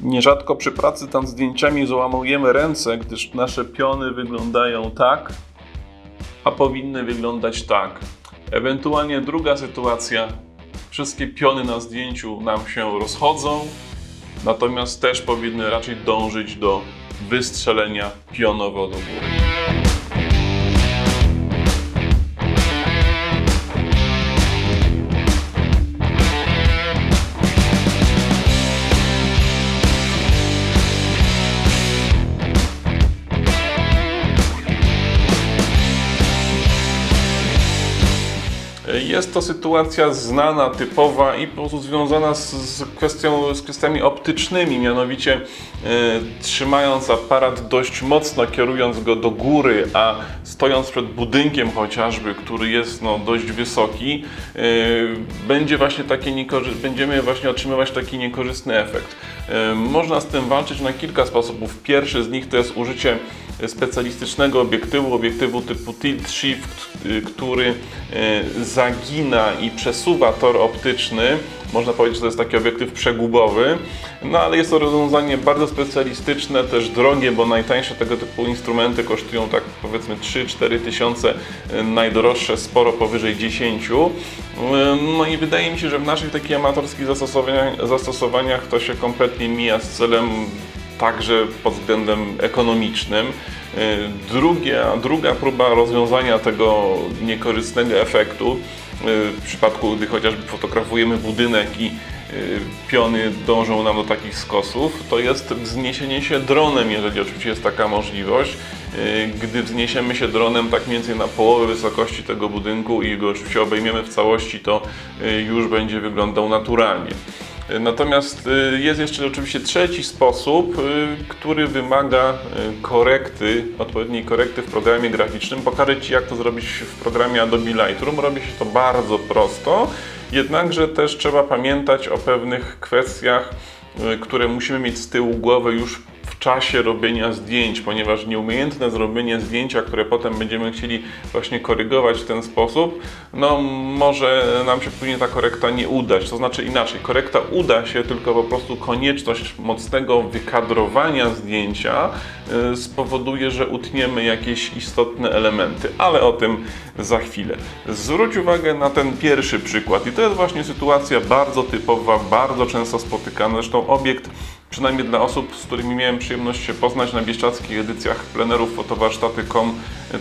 Nierzadko przy pracy nad zdjęciami załamujemy ręce, gdyż nasze piony wyglądają tak, a powinny wyglądać tak. Ewentualnie druga sytuacja, wszystkie piony na zdjęciu nam się rozchodzą, natomiast też powinny raczej dążyć do wystrzelenia pionowo do góry. Jest to sytuacja znana, typowa i po prostu związana z, z kwestią, z kwestiami optycznymi, mianowicie e, trzymając aparat dość mocno, kierując go do góry, a stojąc przed budynkiem chociażby, który jest no, dość wysoki, e, będzie właśnie takie niekorzy- będziemy właśnie otrzymywać taki niekorzystny efekt. E, można z tym walczyć na kilka sposobów. Pierwszy z nich to jest użycie specjalistycznego obiektywu, obiektywu typu tilt shift, y, który y, zagina i przesuwa tor optyczny. Można powiedzieć, że to jest taki obiektyw przegubowy, no ale jest to rozwiązanie bardzo specjalistyczne, też drogie, bo najtańsze tego typu instrumenty kosztują tak powiedzmy 3-4 tysiące, y, najdroższe sporo powyżej 10. No i wydaje mi się, że w naszych takich amatorskich zastosowaniach, zastosowaniach to się kompletnie mija z celem także pod względem ekonomicznym. Y, Druga, druga próba rozwiązania tego niekorzystnego efektu, y, w przypadku gdy chociażby fotografujemy budynek i y, piony dążą nam do takich skosów, to jest wzniesienie się dronem, jeżeli oczywiście jest taka możliwość. Gdy wzniesiemy się dronem tak mniej więcej na połowę wysokości tego budynku i go oczywiście obejmiemy w całości, to już będzie wyglądał naturalnie. Natomiast y, jest jeszcze oczywiście trzeci sposób, y, który wymaga y, korekty, odpowiedniej korekty w programie graficznym. Pokażę Ci, jak to zrobić w programie Adobe Lightroom. Robi się to bardzo prosto, jednakże też trzeba pamiętać o pewnych kwestiach, które musimy mieć z tyłu głowy już w czasie robienia zdjęć, ponieważ nieumiejętne zrobienie zdjęcia, które potem będziemy chcieli właśnie korygować w ten sposób, no może nam się później ta korekta nie udać. To znaczy inaczej, korekta uda się, tylko po prostu konieczność mocnego wykadrowania zdjęcia y, spowoduje, że utniemy jakieś istotne elementy, ale o tym za chwilę. Zwróć uwagę na ten pierwszy przykład i to jest właśnie sytuacja bardzo typowa, bardzo często spotykana. Zresztą obiekt przynajmniej dla osób, z którymi miałem przyjemność się poznać na bieszczadzkich edycjach plenerów fotowarsztaty.com.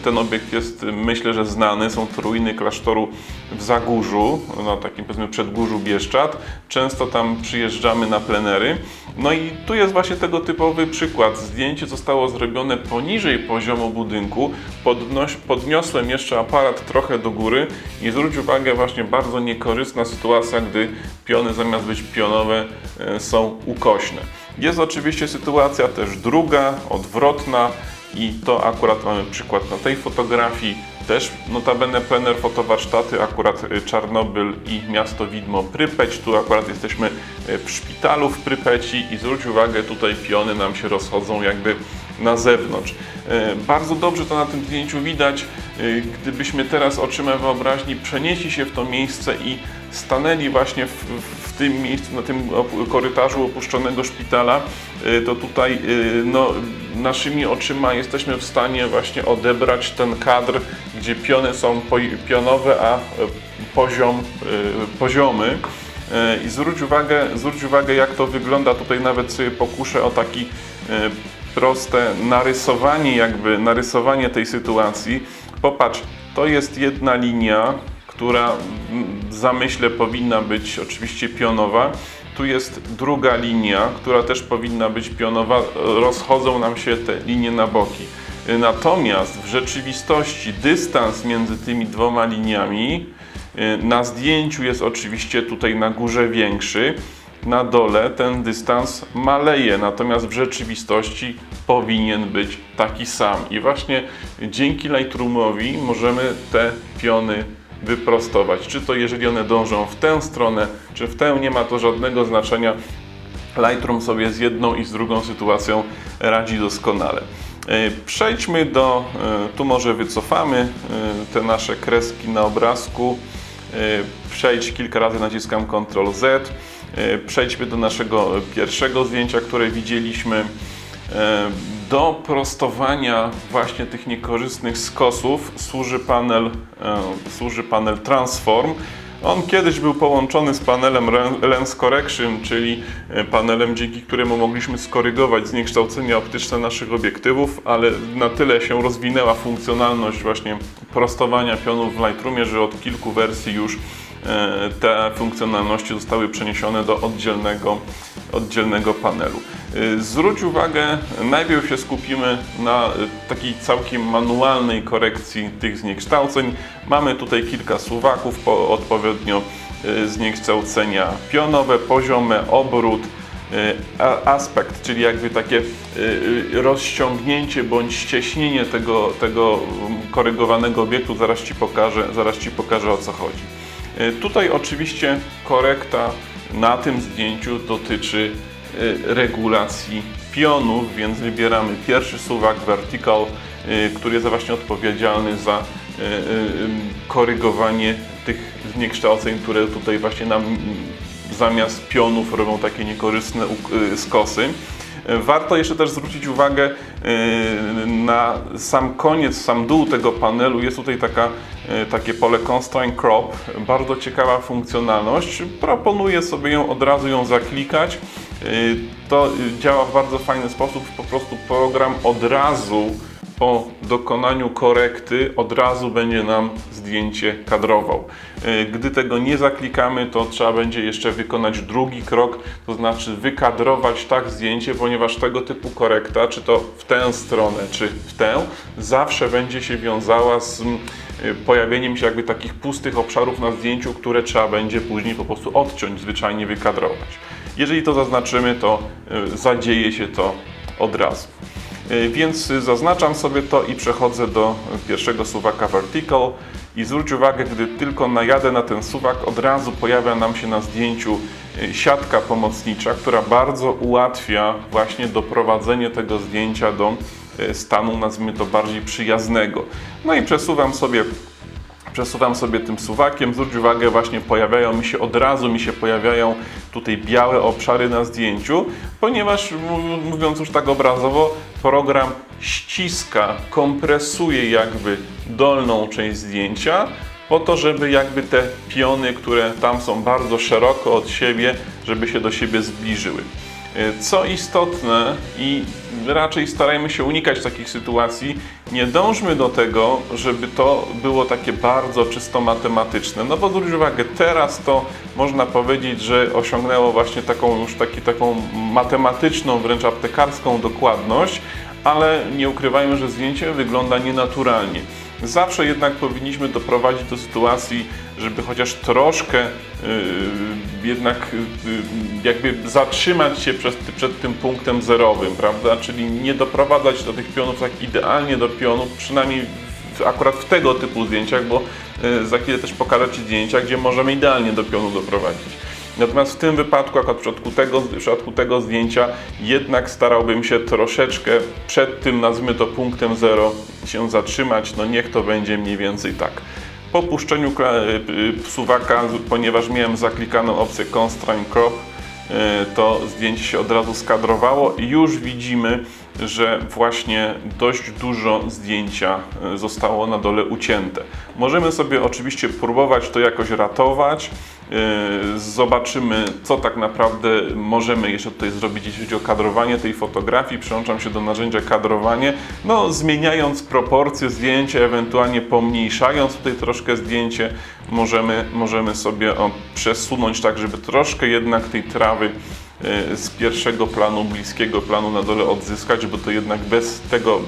Ten obiekt jest myślę, że znany. Są to ruiny klasztoru w Zagórzu, na takim powiedzmy przedgórzu Bieszczad. Często tam przyjeżdżamy na plenery. No i tu jest właśnie tego typowy przykład. Zdjęcie zostało zrobione poniżej poziomu budynku. Podnoś, podniosłem jeszcze aparat trochę do góry i zwróć uwagę, właśnie bardzo niekorzystna sytuacja, gdy piony zamiast być pionowe e, są ukośne. Jest oczywiście sytuacja też druga, odwrotna i to akurat mamy przykład na tej fotografii. Też notabene plener fotowarsztaty, akurat y, Czarnobyl i miasto widmo Prypeć. Tu akurat jesteśmy y, w szpitalu w Prypeci i zwróć uwagę, tutaj piony nam się rozchodzą jakby na zewnątrz. Y, bardzo dobrze to na tym zdjęciu widać. Gdybyśmy teraz oczyma wyobraźni przenieśli się w to miejsce i stanęli właśnie w, w tym miejscu, na tym korytarzu opuszczonego szpitala, to tutaj no, naszymi oczyma jesteśmy w stanie właśnie odebrać ten kadr, gdzie piony są pionowe, a e, poziom e, poziomy. E, I zwróć uwagę, zwróć uwagę, jak to wygląda. Tutaj nawet sobie pokuszę o taki proste narysowanie, jakby narysowanie tej sytuacji. Popatrz, to jest jedna linia, która w zamyśle powinna być oczywiście pionowa. Tu jest druga linia, która też powinna być pionowa. Rozchodzą nam się te linie na boki. Natomiast w rzeczywistości dystans między tymi dwoma liniami y, na zdjęciu jest oczywiście tutaj na górze większy, na dole ten dystans maleje, natomiast w rzeczywistości powinien być taki sam. I właśnie dzięki Lightroomowi możemy te piony wyprostować. Czy to jeżeli one dążą w tę stronę, czy w tę, nie ma to żadnego znaczenia. Lightroom sobie z jedną i z drugą sytuacją radzi doskonale. E, przejdźmy do, e, tu może wycofamy e, te nasze kreski na obrazku. Przejdź kilka razy naciskam Ctrl Z. E, Przejdźmy do naszego pierwszego zdjęcia, które widzieliśmy. E, Do prostowania właśnie tych niekorzystnych skosów służy panel, e, służy panel Transform. On kiedyś był połączony z panelem Lens Correction, czyli panelem, dzięki któremu mogliśmy skorygować zniekształcenia optyczne naszych obiektywów, ale na tyle się rozwinęła funkcjonalność właśnie prostowania pionów w Lightroomie, że od kilku wersji już te funkcjonalności zostały przeniesione do oddzielnego, oddzielnego panelu. E, Zwróć uwagę, najpierw się skupimy na e, takiej całkiem manualnej korekcji tych zniekształceń. Mamy tutaj kilka suwaków, po, odpowiednio e, zniekształcenia pionowe, poziome, obrót, e, aspekt, czyli jakby takie e, e, rozciągnięcie bądź ścieśnienie tego, tego korygowanego obiektu. Zaraz Ci pokażę, zaraz Ci pokażę o co chodzi. E, Tutaj oczywiście korekta na tym zdjęciu dotyczy e, regulacji pionów, więc wybieramy pierwszy suwak vertical, e, który jest właśnie odpowiedzialny za korygowanie tych zniekształceń, które tutaj właśnie nam mm, zamiast pionów robią takie niekorzystne skosy. Warto jeszcze też zwrócić uwagę y, na sam koniec, sam dół tego panelu. Jest tutaj taka, y, takie pole Constraint Crop. Bardzo ciekawa funkcjonalność. Proponuję sobie ją od razu ją zaklikać. Y, To działa w bardzo fajny sposób. Po prostu program od razu po dokonaniu korekty od razu będzie nam zdjęcie kadrował. E, Gdy tego nie zaklikamy, to trzeba będzie jeszcze wykonać drugi krok, to znaczy wykadrować tak zdjęcie, ponieważ tego typu korekta, czy to w tę stronę, czy w tę, zawsze będzie się wiązała z e, pojawieniem się jakby takich pustych obszarów na zdjęciu, które trzeba będzie później po prostu odciąć, zwyczajnie wykadrować. Jeżeli to zaznaczymy, to e, zadzieje się to od razu. Więc zaznaczam sobie to i przechodzę do pierwszego suwaka vertical i zwróć uwagę, gdy tylko najadę na ten suwak, od razu pojawia nam się na zdjęciu e, siatka pomocnicza, która bardzo ułatwia właśnie doprowadzenie tego zdjęcia do e, stanu, nazwijmy to bardziej przyjaznego. No i przesuwam sobie przesuwam sobie tym suwakiem, zwróć uwagę, właśnie pojawiają mi się, od razu mi się pojawiają tutaj białe obszary na zdjęciu, ponieważ mówiąc już tak obrazowo, program ściska, kompresuje jakby dolną część zdjęcia, po to, żeby jakby te piony, które tam są bardzo szeroko od siebie, żeby się do siebie zbliżyły. E, Co istotne i raczej starajmy się unikać takich sytuacji, nie dążmy do tego, żeby to było takie bardzo czysto matematyczne. No bo zwróć uwagę, teraz to można powiedzieć, że osiągnęło właśnie taką już taki, taką matematyczną, wręcz aptekarską dokładność, ale nie ukrywajmy, że zdjęcie wygląda nienaturalnie. Zawsze jednak powinniśmy doprowadzić do sytuacji, żeby chociaż troszkę yy, jednak yy, jakby zatrzymać się przed, przed tym punktem zerowym, prawda? Czyli nie doprowadzać do tych pionów tak idealnie do pionów, przynajmniej akurat w tego typu zdjęciach, bo yy, za chwilę też pokażę Ci zdjęcia, gdzie możemy idealnie do pionu doprowadzić. Natomiast w tym wypadku, akurat w przypadku tego, w przypadku tego zdjęcia, jednak starałbym się troszeczkę przed tym, nazwijmy to punktem zero, się zatrzymać. No niech to będzie mniej więcej tak. Po puszczeniu y, y, suwaka, ponieważ miałem zaklikaną opcję Constraint Crop, y, to zdjęcie się od razu skadrowało i już widzimy, że właśnie dość dużo zdjęcia y, zostało na dole ucięte. Możemy sobie oczywiście próbować to jakoś ratować. y, Zobaczymy, co tak naprawdę możemy jeszcze tutaj zrobić, jeśli chodzi o kadrowanie tej fotografii. Przyłączam się do narzędzia kadrowanie, no zmieniając proporcje zdjęcia, ewentualnie pomniejszając tutaj troszkę zdjęcie, możemy, możemy sobie o, przesunąć tak, żeby troszkę jednak tej trawy z pierwszego planu, bliskiego planu na dole odzyskać, bo to jednak bez tego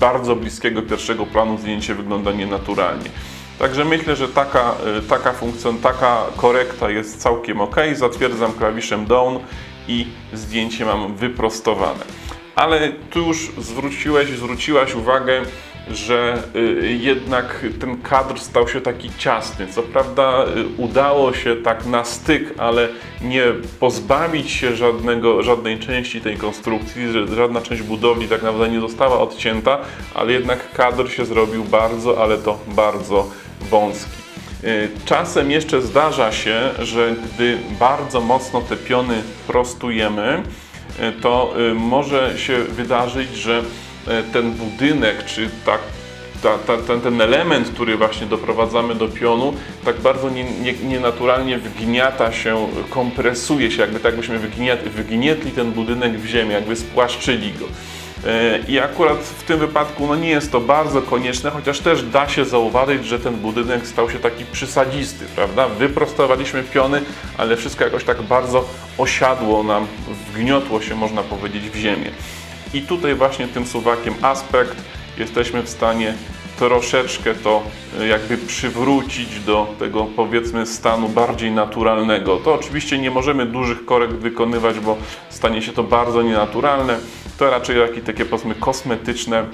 bardzo bliskiego pierwszego planu zdjęcie wygląda nienaturalnie. Także myślę, że taka, y, taka funkcja, taka korekta jest całkiem ok. Zatwierdzam klawiszem down i zdjęcie mam wyprostowane. Ale tu już zwróciłeś, zwróciłaś uwagę, że y, jednak ten kadr stał się taki ciasny. Co prawda y, udało się tak na styk, ale nie pozbawić się żadnego, żadnej części tej konstrukcji, żadna część budowli tak naprawdę nie została odcięta, ale jednak kadr się zrobił bardzo, ale to bardzo wąski. Y, Czasem jeszcze zdarza się, że gdy bardzo mocno te piony prostujemy, to może się wydarzyć, że ten budynek czy ta, ta, ta, ten, ten element, który właśnie doprowadzamy do pionu, tak bardzo nie, nie, nienaturalnie wgniata się, kompresuje się, jakby tak byśmy wygnietli ten budynek w ziemię, jakby spłaszczyli go. E, I akurat w tym wypadku no nie jest to bardzo konieczne, chociaż też da się zauważyć, że ten budynek stał się taki przysadzisty, prawda? Wyprostowaliśmy piony, ale wszystko jakoś tak bardzo osiadło nam, wgniotło się, można powiedzieć, w ziemię. I tutaj właśnie tym suwakiem aspekt jesteśmy w stanie troszeczkę to e, jakby przywrócić do tego powiedzmy stanu bardziej naturalnego. To oczywiście nie możemy dużych korekt wykonywać, bo stanie się to bardzo nienaturalne. To raczej jakieś takie powiedzmy kosmetyczne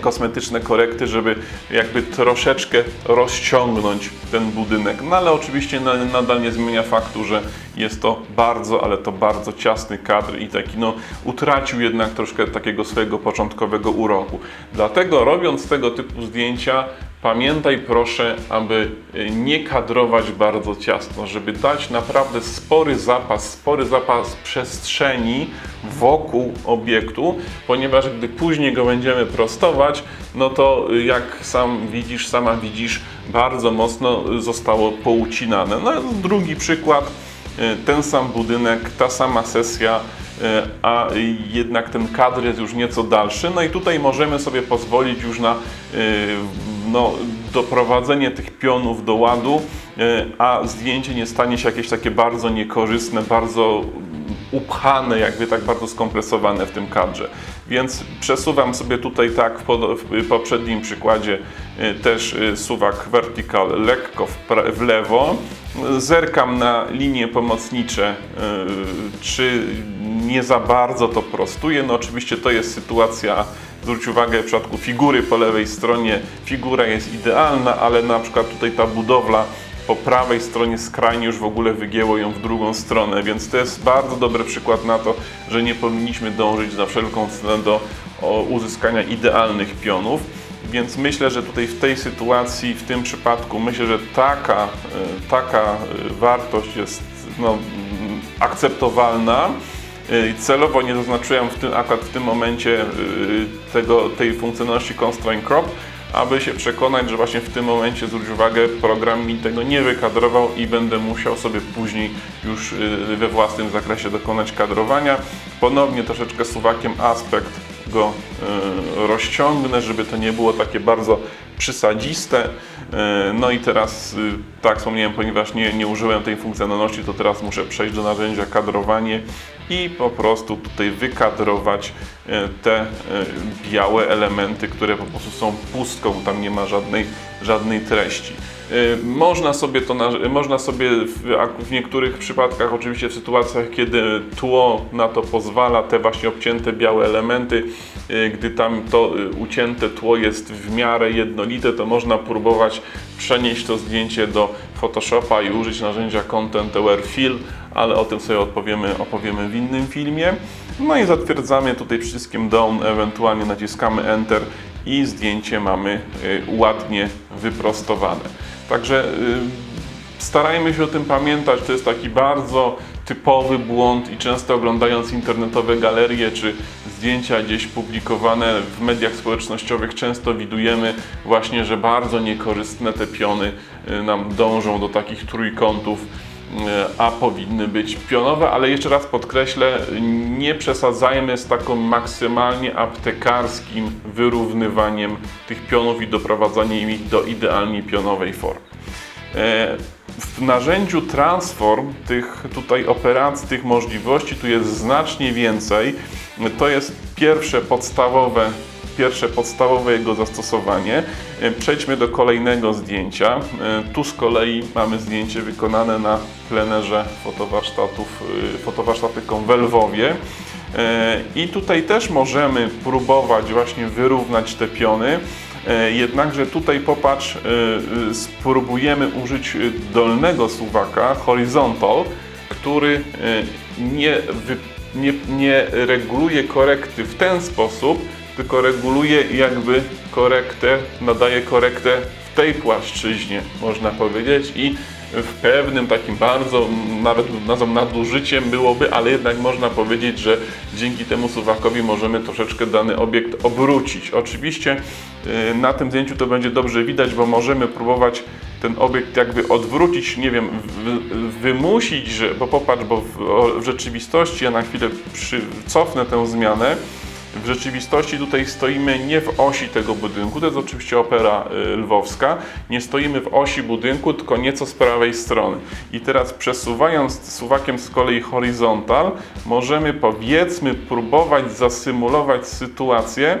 kosmetyczne korekty, żeby jakby troszeczkę rozciągnąć ten budynek. No ale oczywiście na- nadal nie zmienia faktu, że jest to bardzo, ale to bardzo ciasny kadr i taki no utracił jednak troszkę takiego swojego początkowego uroku. Dlatego robiąc tego typu zdjęcia Pamiętaj proszę, aby y, nie kadrować bardzo ciasno, żeby dać naprawdę spory zapas, spory zapas przestrzeni wokół obiektu, ponieważ gdy później go będziemy prostować, no to y, jak sam widzisz, sama widzisz, bardzo mocno zostało poucinane. No drugi przykład, y, ten sam budynek, ta sama sesja, a jednak ten kadr jest już nieco dalszy. No i tutaj możemy sobie pozwolić już na no, doprowadzenie tych pionów do ładu, e, a zdjęcie nie stanie się jakieś takie bardzo niekorzystne, bardzo upchane, jakby tak bardzo skompresowane w tym kadrze. Więc przesuwam sobie tutaj tak w, poprzednim przykładzie y, też y, suwak vertical lekko w lewo. Zerkam na linie pomocnicze, y, czy nie za bardzo to prostuje. No oczywiście to jest sytuacja, zwróć uwagę w przypadku figury po lewej stronie, figura jest idealna, ale na przykład tutaj ta budowla po prawej stronie skrajnie już w ogóle wygięło ją w drugą stronę, więc to jest bardzo dobry przykład na to, że nie powinniśmy dążyć za wszelką cenę do uzyskania idealnych pionów. Więc myślę, że tutaj w tej sytuacji, w tym przypadku, myślę, że taka, e, taka e, wartość jest no, akceptowalna. Y, Celowo nie zaznaczyłem w tym, akurat w tym momencie tego, tej funkcjonalności Constraint Crop, aby się przekonać, że właśnie w tym momencie, zwróć uwagę, program mi tego nie wykadrował i będę musiał sobie później już y, we własnym zakresie dokonać kadrowania. Ponownie troszeczkę suwakiem aspekt go y, rozciągnę, żeby to nie było takie bardzo przysadziste. Y, No i teraz, y, tak wspomniałem, ponieważ nie, nie użyłem tej funkcjonalności, to teraz muszę przejść do narzędzia kadrowanie i po prostu tutaj wykadrować y, te y, białe elementy, które po prostu są pustką, tam nie ma żadnej, żadnej treści. Y, Można sobie to, na- można sobie w, niektórych przypadkach, oczywiście w sytuacjach, kiedy tło na to pozwala, te właśnie obcięte białe elementy, y, gdy tam to y, ucięte tło jest w miarę jednolite, to można próbować przenieść to zdjęcie do Photoshopa i użyć narzędzia Content Aware Fill, ale o tym sobie opowiemy, opowiemy w innym filmie. No i zatwierdzamy tutaj przyciskiem Down, ewentualnie naciskamy Enter i zdjęcie mamy ładnie wyprostowane. Także y, starajmy się o tym pamiętać. To jest taki bardzo typowy błąd i często oglądając internetowe galerie czy zdjęcia gdzieś publikowane w mediach społecznościowych często widujemy właśnie, że bardzo niekorzystne te piony y, nam dążą do takich trójkątów a powinny być pionowe, ale jeszcze raz podkreślę, nie przesadzajmy z taką maksymalnie aptekarskim wyrównywaniem tych pionów i doprowadzaniem ich do idealnie pionowej formy. E, W narzędziu Transform tych tutaj operacji, tych możliwości tu jest znacznie więcej. To jest pierwsze podstawowe, pierwsze podstawowe jego zastosowanie. E, Przejdźmy do kolejnego zdjęcia. E, Tu z kolei mamy zdjęcie wykonane na plenerze fotowarsztatów, e, fotowarsztatyką w Lwowie. I tutaj też możemy próbować właśnie wyrównać te piony. Jednakże tutaj popatrz, spróbujemy użyć dolnego suwaka, horizontal, który nie, nie, nie reguluje korekty w ten sposób, tylko reguluje jakby korektę, nadaje korektę w tej płaszczyźnie, można powiedzieć i w pewnym takim bardzo, nawet nazwą nadużyciem byłoby, ale jednak można powiedzieć, że dzięki temu suwakowi możemy troszeczkę dany obiekt obrócić. Oczywiście y, na tym zdjęciu to będzie dobrze widać, bo możemy próbować ten obiekt jakby odwrócić, nie wiem, wymusić, że, bo popatrz, bo w rzeczywistości, ja na chwilę przy, cofnę tę zmianę, w rzeczywistości tutaj stoimy nie w osi tego budynku, to jest oczywiście opera y, lwowska, nie stoimy w osi budynku, tylko nieco z prawej strony. I teraz przesuwając suwakiem z kolei horizontal, możemy powiedzmy próbować zasymulować sytuację,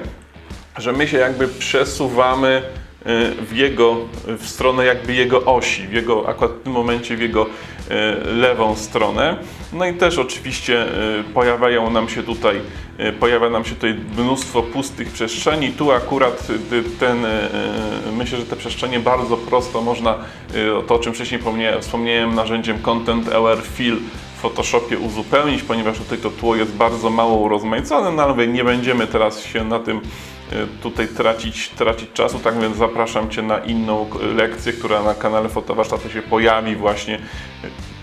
że my się jakby przesuwamy y, w jego, w stronę jakby jego osi, w jego, akurat w tym momencie w jego lewą stronę. No i też oczywiście y, pojawiają nam się tutaj, y, pojawia nam się tutaj mnóstwo pustych przestrzeni. Tu akurat ten, myślę, że te przestrzenie bardzo prosto można, to o czym wcześniej wspomniałem, narzędziem Content Aware Fill w Photoshopie uzupełnić, ponieważ tutaj to tło jest bardzo mało urozmaicone, no ale nie będziemy teraz się na tym tutaj tracić, tracić czasu, tak więc zapraszam Cię na inną y, lekcję, która na kanale Fotowarsztaty się pojawi właśnie, y,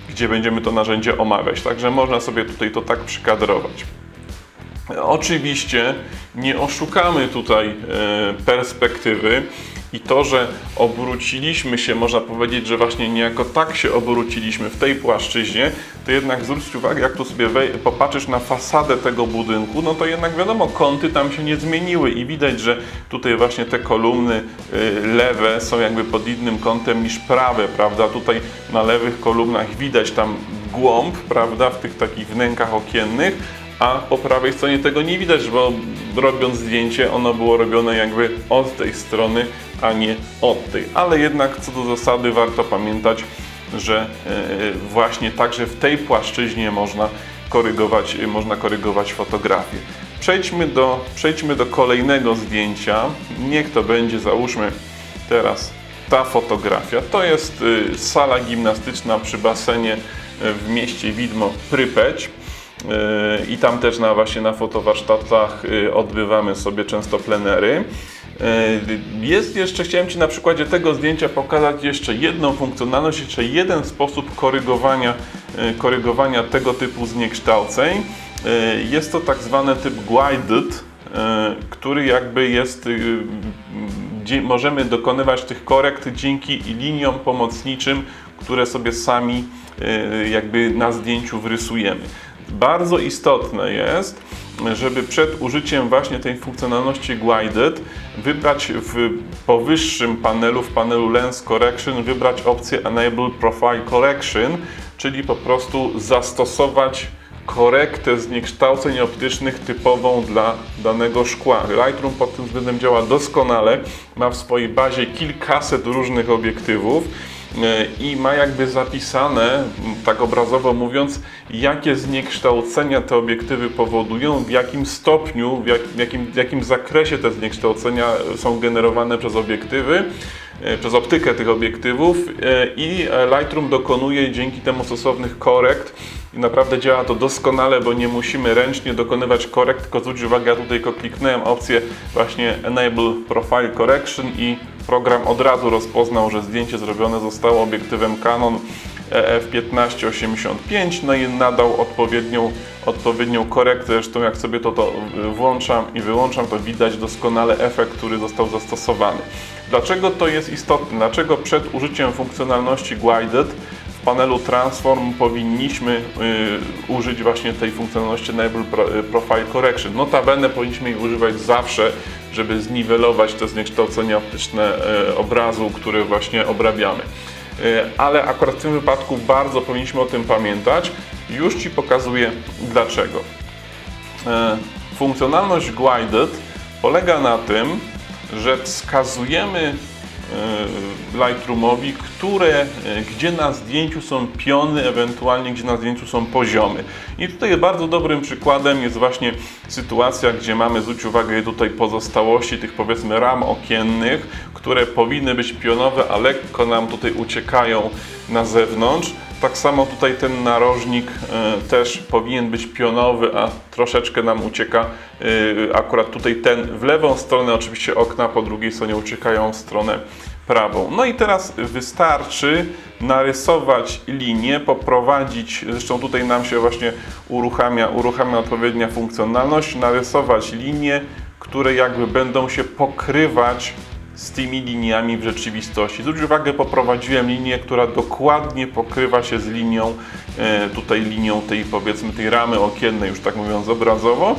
gdzie będziemy to narzędzie omawiać. Także można sobie tutaj to tak przykadrować. Oczywiście nie oszukamy tutaj e, perspektywy i to, że obróciliśmy się, można powiedzieć, że właśnie niejako tak się obróciliśmy w tej płaszczyźnie, to jednak zwróć uwagę, jak tu sobie popatrzysz na fasadę tego budynku, no to jednak wiadomo, kąty tam się nie zmieniły i widać, że tutaj właśnie te kolumny y, lewe są jakby pod innym kątem niż prawe, prawda? Tutaj na lewych kolumnach widać tam głąb, prawda, w tych takich wnękach okiennych, a po prawej stronie tego nie widać, bo robiąc zdjęcie ono było robione jakby od tej strony, a nie od tej. Ale jednak co do zasady warto pamiętać, że e, właśnie także w tej płaszczyźnie można korygować, można korygować fotografię. Przejdźmy do, przejdźmy do kolejnego zdjęcia. Niech to będzie, załóżmy teraz ta fotografia. To jest y, sala gimnastyczna przy basenie y, w mieście Widmo Prypeć. I tam też na, właśnie na fotowarsztatach yy, odbywamy sobie często plenery. Yy, Jest jeszcze, chciałem Ci na przykładzie tego zdjęcia pokazać jeszcze jedną funkcjonalność, jeszcze jeden sposób korygowania, yy, korygowania tego typu zniekształceń. Jest to tak zwany typ guided, który jakby jest, możemy dokonywać tych korekt dzięki liniom pomocniczym, które sobie sami jakby na zdjęciu wrysujemy. Bardzo istotne jest, żeby przed użyciem właśnie tej funkcjonalności Guided wybrać w powyższym panelu, w panelu Lens Correction, wybrać opcję Enable Profile Correction, czyli po prostu zastosować korektę zniekształceń optycznych typową dla danego szkła. Lightroom pod tym względem działa doskonale, ma w swojej bazie kilkaset różnych obiektywów i ma jakby zapisane, tak obrazowo mówiąc, jakie zniekształcenia te obiektywy powodują, w jakim stopniu, w, jak, w, jakim, w jakim zakresie te zniekształcenia są generowane przez obiektywy, e, przez optykę tych obiektywów e, i e, Lightroom dokonuje dzięki temu stosownych korekt. I naprawdę działa to doskonale, bo nie musimy ręcznie dokonywać korekt, tylko zwróć uwagę, ja tutaj kliknąłem opcję właśnie Enable Profile Correction i program od razu rozpoznał, że zdjęcie zrobione zostało obiektywem Canon E EF1585, no i nadał odpowiednią, odpowiednią korektę. Zresztą jak sobie to, to włączam i wyłączam, to widać doskonale efekt, który został zastosowany. Dlaczego to jest istotne? Dlaczego przed użyciem funkcjonalności Guided w panelu Transform powinniśmy y, użyć właśnie tej funkcjonalności Enable y, Profile Correction. Notabene powinniśmy jej używać zawsze, żeby zniwelować te zniekształcenia optyczne y, obrazu, który właśnie obrabiamy. Y, Ale akurat w tym wypadku bardzo powinniśmy o tym pamiętać. Już Ci pokazuję dlaczego. E, Funkcjonalność Guided polega na tym, że wskazujemy e, Lightroomowi, które, e, gdzie na zdjęciu są piony, ewentualnie gdzie na zdjęciu są poziomy. I tutaj bardzo dobrym przykładem jest właśnie sytuacja, gdzie mamy, zwróć uwagę, tutaj pozostałości tych powiedzmy ram okiennych, które powinny być pionowe, a lekko nam tutaj uciekają na zewnątrz. Tak samo tutaj ten narożnik e, też powinien być pionowy, a troszeczkę nam ucieka e, akurat tutaj ten w lewą stronę, oczywiście okna po drugiej stronie uciekają w stronę prawą. No i teraz wystarczy narysować linię, poprowadzić, zresztą tutaj nam się właśnie uruchamia, uruchamia odpowiednia funkcjonalność, narysować linie, które jakby będą się pokrywać z tymi liniami w rzeczywistości. Zwróć uwagę, poprowadziłem linię, która dokładnie pokrywa się z linią, e, tutaj linią tej powiedzmy tej ramy okiennej, już tak mówiąc obrazowo.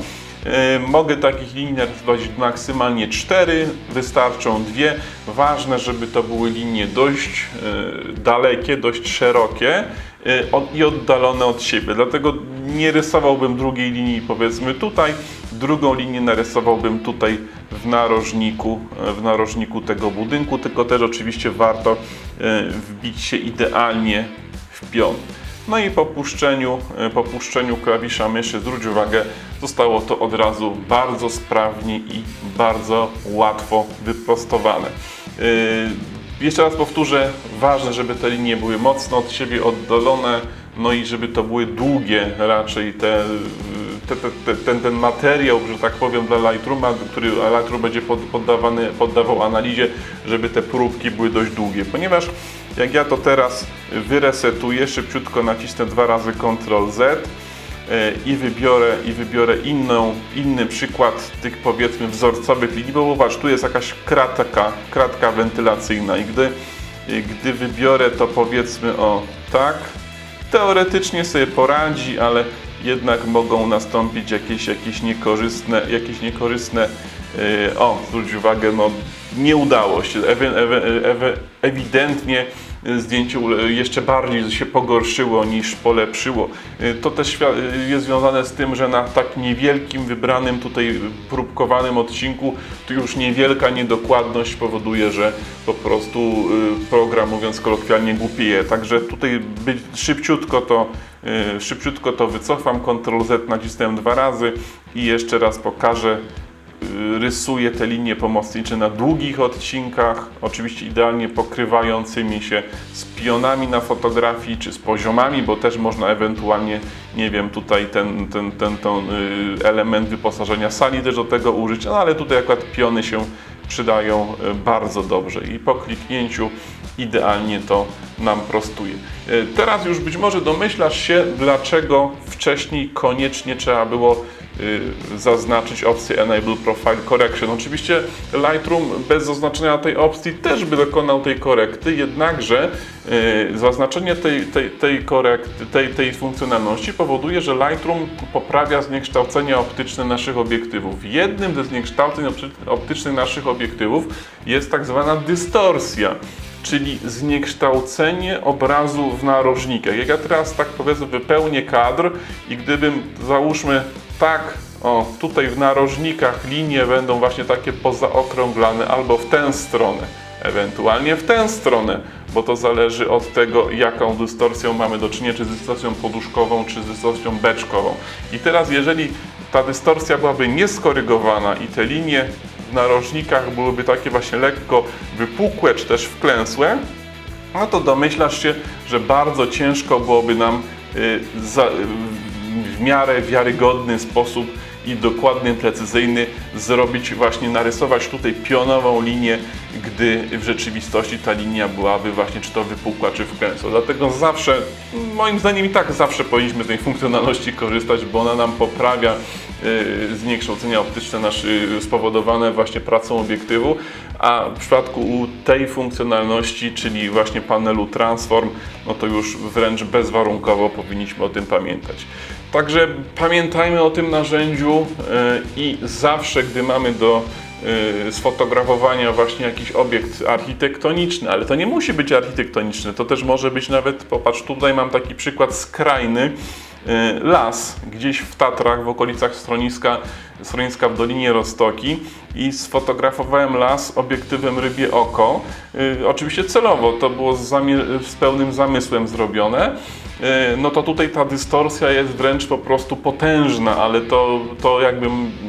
E, Mogę takich linii narysować maksymalnie 4, wystarczą dwie. Ważne, żeby to były linie dość e, dalekie, dość szerokie i oddalone od siebie. Dlatego nie rysowałbym drugiej linii powiedzmy tutaj, drugą linię narysowałbym tutaj w narożniku, e, w narożniku tego budynku, tylko też oczywiście warto e, wbić się idealnie w pion. No i po puszczeniu, e, po puszczeniu klawisza myszy, zwróć uwagę, zostało to od razu bardzo sprawnie i bardzo łatwo wyprostowane. Jeszcze raz powtórzę, ważne, żeby te linie były mocno od siebie oddalone, no i żeby to były długie raczej te, te, te, te, ten, ten materiał, że tak powiem, dla Lightrooma, który Lightroom będzie pod, poddawany, poddawał analizie, żeby te próbki były dość długie, ponieważ jak ja to teraz wyresetuję, szybciutko nacisnę dwa razy Ctrl Z e, i wybiorę, i wybiorę inną, inny przykład tych powiedzmy wzorcowych linii, bo zobacz, tu jest jakaś kratka, kratka wentylacyjna i gdy, gdy wybiorę to powiedzmy o tak, teoretycznie sobie poradzi, ale jednak mogą nastąpić jakieś, jakieś niekorzystne, jakieś niekorzystne yy, o, zwróć uwagę, no nie udało się, ewidentnie y, zdjęcie ule- jeszcze bardziej się pogorszyło niż polepszyło. Y, To też y, jest związane z tym, że na tak niewielkim, wybranym tutaj próbkowanym odcinku, to już niewielka niedokładność powoduje, że po prostu y, program, mówiąc kolokwialnie, głupieje. Także tutaj szybciutko to, y, szybciutko to wycofam, Ctrl Z nacisnąłem dwa razy i jeszcze raz pokażę rysuję te linie pomocnicze na długich odcinkach, oczywiście idealnie pokrywającymi się z pionami na fotografii, czy z poziomami, bo też można ewentualnie, nie wiem, tutaj ten, ten, ten, ten y, element wyposażenia sali też do tego użyć, no ale tutaj akurat piony się przydają y, bardzo dobrze i po kliknięciu idealnie to nam prostuje. Y, Teraz już być może domyślasz się, dlaczego wcześniej koniecznie trzeba było zaznaczyć opcję Enable Profile Correction. Oczywiście Lightroom bez zaznaczenia tej opcji też by dokonał tej korekty, jednakże y, zaznaczenie tej, tej, tej, korekty, tej, tej funkcjonalności powoduje, że Lightroom poprawia zniekształcenia optyczne naszych obiektywów. Jednym ze zniekształceń opty- optycznych naszych obiektywów jest tak zwana dystorsja czyli zniekształcenie obrazu w narożnikach. Jak ja teraz tak powiedzmy wypełnię kadr i gdybym załóżmy tak, o tutaj w narożnikach linie będą właśnie takie pozaokrąglane albo w tę stronę, ewentualnie w tę stronę, bo to zależy od tego, jaką dystorsją mamy do czynienia, czy z dystorsją poduszkową, czy z dystorsją beczkową. I teraz jeżeli ta dystorsja byłaby nieskorygowana i te linie narożnikach byłyby takie właśnie lekko wypukłe, czy też wklęsłe, no to domyślasz się, że bardzo ciężko byłoby nam y, y, w miarę wiarygodny sposób i dokładny, precyzyjny zrobić, właśnie narysować tutaj pionową linię, gdy w rzeczywistości ta linia byłaby właśnie czy to wypukła, czy wklęsła. Dlatego zawsze, moim zdaniem i tak zawsze powinniśmy z tej funkcjonalności korzystać, bo ona nam poprawia zniekształcenia optyczne nasz, y, spowodowane właśnie pracą obiektywu, a w przypadku tej funkcjonalności, czyli właśnie panelu Transform, no to już wręcz bezwarunkowo powinniśmy o tym pamiętać. Także pamiętajmy o tym narzędziu y, i zawsze, gdy mamy do sfotografowania właśnie jakiś obiekt architektoniczny, ale to nie musi być architektoniczny, to też może być nawet, popatrz, tutaj mam taki przykład skrajny, las gdzieś w Tatrach, w okolicach schroniska, schroniska w Dolinie Roztoki i sfotografowałem las obiektywem rybie oko. Y, Oczywiście celowo, to było z, z pełnym zamysłem zrobione. E, no to tutaj ta dystorsja jest wręcz po prostu potężna, ale to, to jakby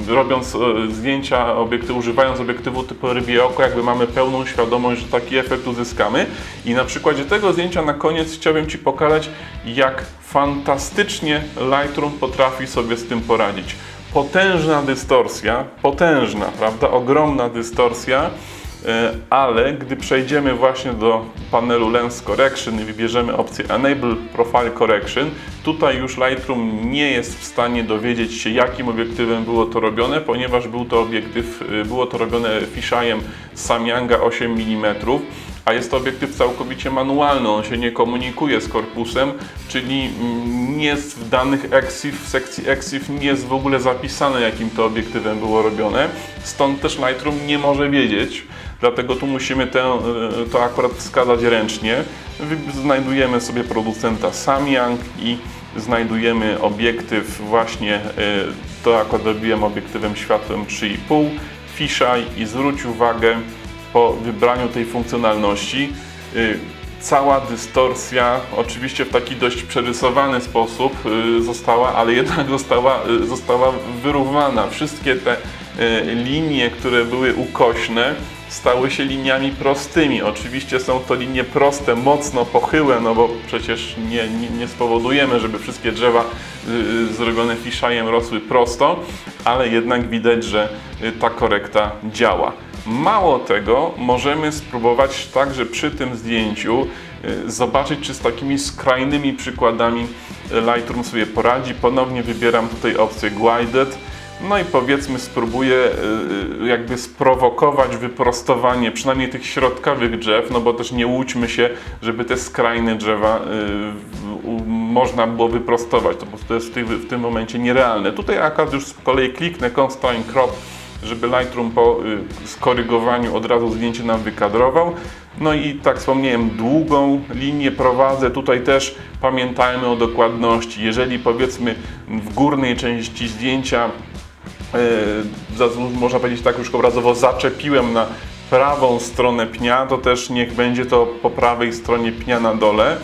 robiąc e, zdjęcia obiektywu, używając obiektywu typu rybie oko, jakby mamy pełną świadomość, że taki efekt uzyskamy. I na przykładzie tego zdjęcia na koniec chciałbym Ci pokazać, jak fantastycznie Lightroom potrafi sobie z tym poradzić. Potężna dystorsja, potężna, prawda? Ogromna dystorsja, ale gdy przejdziemy właśnie do panelu Lens Correction i wybierzemy opcję Enable Profile Correction, tutaj już Lightroom nie jest w stanie dowiedzieć się, jakim obiektywem było to robione, ponieważ był to obiektyw, y, było to robione fiszajem Samyanga 8 mm a jest to obiektyw całkowicie manualny, on się nie komunikuje z korpusem, czyli mm, nie jest w danych EXIF, w sekcji EXIF nie jest w ogóle zapisane, jakim to obiektywem było robione, stąd też Lightroom nie może wiedzieć, dlatego tu musimy y, to akurat wskazać ręcznie. Znajdujemy sobie producenta Samyang i znajdujemy obiektyw właśnie, y, to akurat robiłem obiektywem światłem 3,5, fisheye i zwróć uwagę, po wybraniu tej funkcjonalności y, cała dystorsja, oczywiście w taki dość przerysowany sposób y, została, ale jednak została, y, została wyrównana. Wszystkie te linie, które były ukośne, stały się liniami prostymi. Oczywiście są to linie proste, mocno pochyłe, no bo przecież nie, nie, nie spowodujemy, żeby wszystkie drzewa zrobione fiszajem rosły prosto, ale jednak widać, że ta korekta działa. Mało tego, możemy spróbować także przy tym zdjęciu y, zobaczyć, czy z takimi skrajnymi przykładami Lightroom sobie poradzi. Ponownie wybieram tutaj opcję Guided. No i powiedzmy spróbuję y, y, jakby sprowokować wyprostowanie przynajmniej tych środkowych drzew, no bo też nie łudźmy się, żeby te skrajne drzewa można było wyprostować. To po prostu jest w tym momencie nierealne. Tutaj akurat już z kolei kliknę Constraint Crop żeby Lightroom po y, skorygowaniu od razu zdjęcie nam wykadrował. No i tak wspomniałem, długą linię prowadzę. Tutaj też pamiętajmy o dokładności. Jeżeli powiedzmy w górnej części zdjęcia, za- można powiedzieć tak już obrazowo, zaczepiłem na prawą stronę pnia, to też niech będzie to po prawej stronie pnia na dole.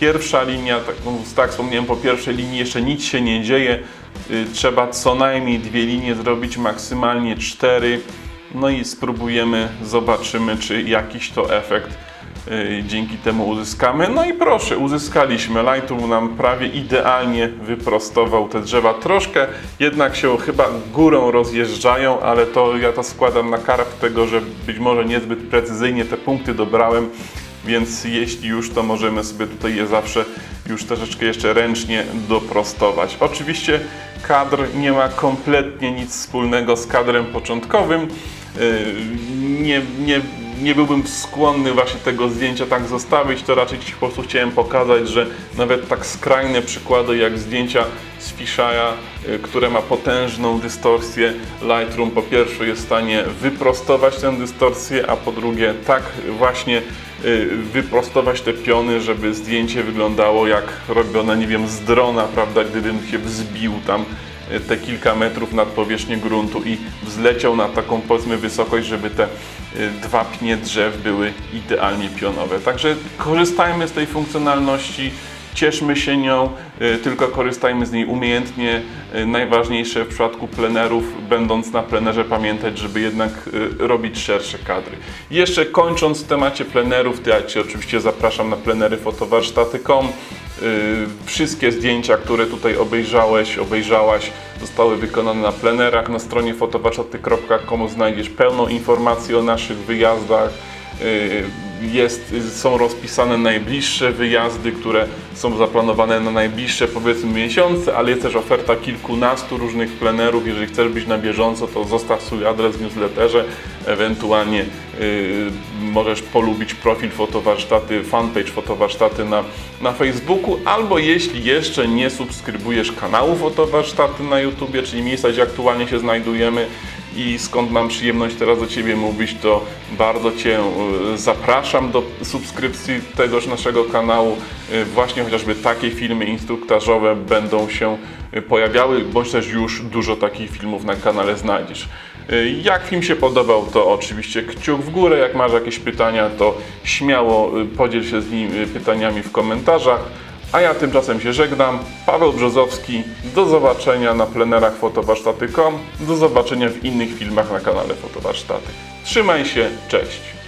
Pierwsza linia, tak, tak wspomniałem, po pierwszej linii jeszcze nic się nie dzieje. Y, Trzeba co najmniej dwie linie zrobić, maksymalnie cztery. No i spróbujemy, zobaczymy, czy jakiś to efekt y, dzięki temu uzyskamy. No i proszę, uzyskaliśmy. Lightroom nam prawie idealnie wyprostował te drzewa. Troszkę jednak się chyba górą rozjeżdżają, ale to ja to składam na karp tego, że być może niezbyt precyzyjnie te punkty dobrałem. Więc jeśli już, to możemy sobie tutaj je zawsze już troszeczkę jeszcze ręcznie doprostować. Oczywiście kadr nie ma kompletnie nic wspólnego z kadrem początkowym. Yy, Nie, nie, nie byłbym skłonny właśnie tego zdjęcia tak zostawić, to raczej po prostu chciałem pokazać, że nawet tak skrajne przykłady jak zdjęcia z Fishaya, y, które ma potężną dystorsję, Lightroom po pierwsze jest w stanie wyprostować tę dystorsję, a po drugie tak właśnie y, wyprostować te piony, żeby zdjęcie wyglądało jak robione, nie wiem, z drona, prawda, gdybym się wzbił tam te kilka metrów nad powierzchnię gruntu i wzleciał na taką powiedzmy wysokość, żeby te y, dwa pnie drzew były idealnie pionowe. Także korzystajmy z tej funkcjonalności, cieszmy się nią, y, tylko korzystajmy z niej umiejętnie. Y, Najważniejsze w przypadku plenerów, będąc na plenerze, pamiętać, żeby jednak robić szersze kadry. Jeszcze kończąc w temacie plenerów, to ja Cię oczywiście zapraszam na plenery fotowarsztaty.com. Y, Wszystkie zdjęcia, które tutaj obejrzałeś, obejrzałaś, zostały wykonane na plenerach. Na stronie fotowarsztaty.com znajdziesz pełną informację o naszych wyjazdach. Y, Jest, są rozpisane najbliższe wyjazdy, które są zaplanowane na najbliższe powiedzmy miesiące, ale jest też oferta kilkunastu różnych plenerów. Jeżeli chcesz być na bieżąco, to zostaw swój adres w newsletterze. Ewentualnie y, możesz polubić profil fotowarsztaty, fanpage fotowarsztaty na, na Facebooku, albo jeśli jeszcze nie subskrybujesz kanału fotowarsztaty na YouTubie, czyli miejsca, gdzie aktualnie się znajdujemy, i skąd mam przyjemność teraz do Ciebie mówić, to bardzo Cię y, zapraszam do subskrypcji tegoż naszego kanału. Y, Właśnie chociażby takie filmy instruktażowe będą się y, pojawiały, bądź też już dużo takich filmów na kanale znajdziesz. Jak film się podobał, to oczywiście kciuk w górę. Jak masz jakieś pytania, to śmiało podziel się z nim y, pytaniami w komentarzach. A ja tymczasem się żegnam. Paweł Brzozowski. Do zobaczenia na plenerach fotowarsztaty.com. Do zobaczenia w innych filmach na kanale Fotowarsztaty. Trzymaj się, cześć.